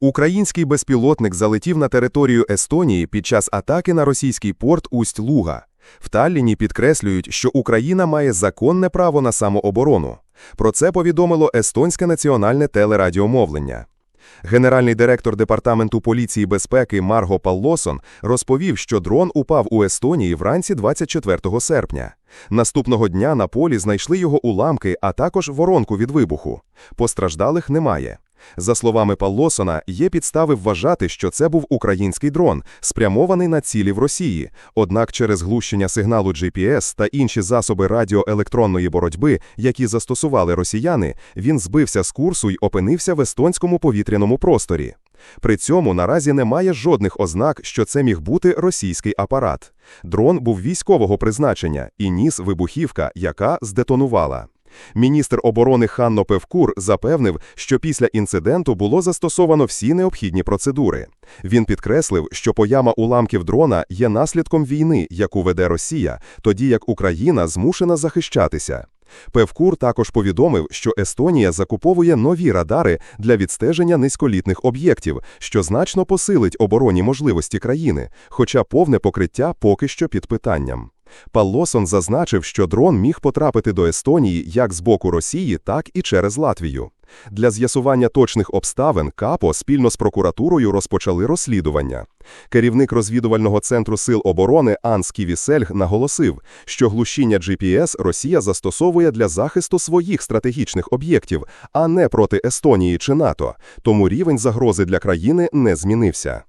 Український безпілотник залетів на територію Естонії під час атаки на російський порт Усть-Луга. В Талліні підкреслюють, що Україна має законне право на самооборону. Про це повідомило естонське національне телерадіомовлення. Генеральний директор департаменту поліції безпеки Марго Паллосон розповів, що дрон упав у Естонії вранці 24 серпня. Наступного дня на полі знайшли його уламки, а також воронку від вибуху. Постраждалих немає. За словами Паллосона, є підстави вважати, що це був український дрон, спрямований на цілі в Росії. Однак через глушення сигналу GPS та інші засоби радіоелектронної боротьби, які застосували росіяни, він збився з курсу й опинився в естонському повітряному просторі. При цьому наразі немає жодних ознак, що це міг бути російський апарат. Дрон був військового призначення і ніс вибухівка, яка здетонувала. Міністр оборони Ханно Певкур запевнив, що після інциденту було застосовано всі необхідні процедури. Він підкреслив, що пояма уламків дрона є наслідком війни, яку веде Росія, тоді як Україна змушена захищатися. Певкур також повідомив, що Естонія закуповує нові радари для відстеження низьколітних об'єктів, що значно посилить оборонні можливості країни, хоча повне покриття поки що під питанням. Паллосон зазначив, що дрон міг потрапити до Естонії як з боку Росії, так і через Латвію. Для з'ясування точних обставин КАПО спільно з прокуратурою розпочали розслідування. Керівник розвідувального центру сил оборони Анс Ківісельг наголосив, що глушіння GPS Росія застосовує для захисту своїх стратегічних об'єктів, а не проти Естонії чи НАТО, тому рівень загрози для країни не змінився.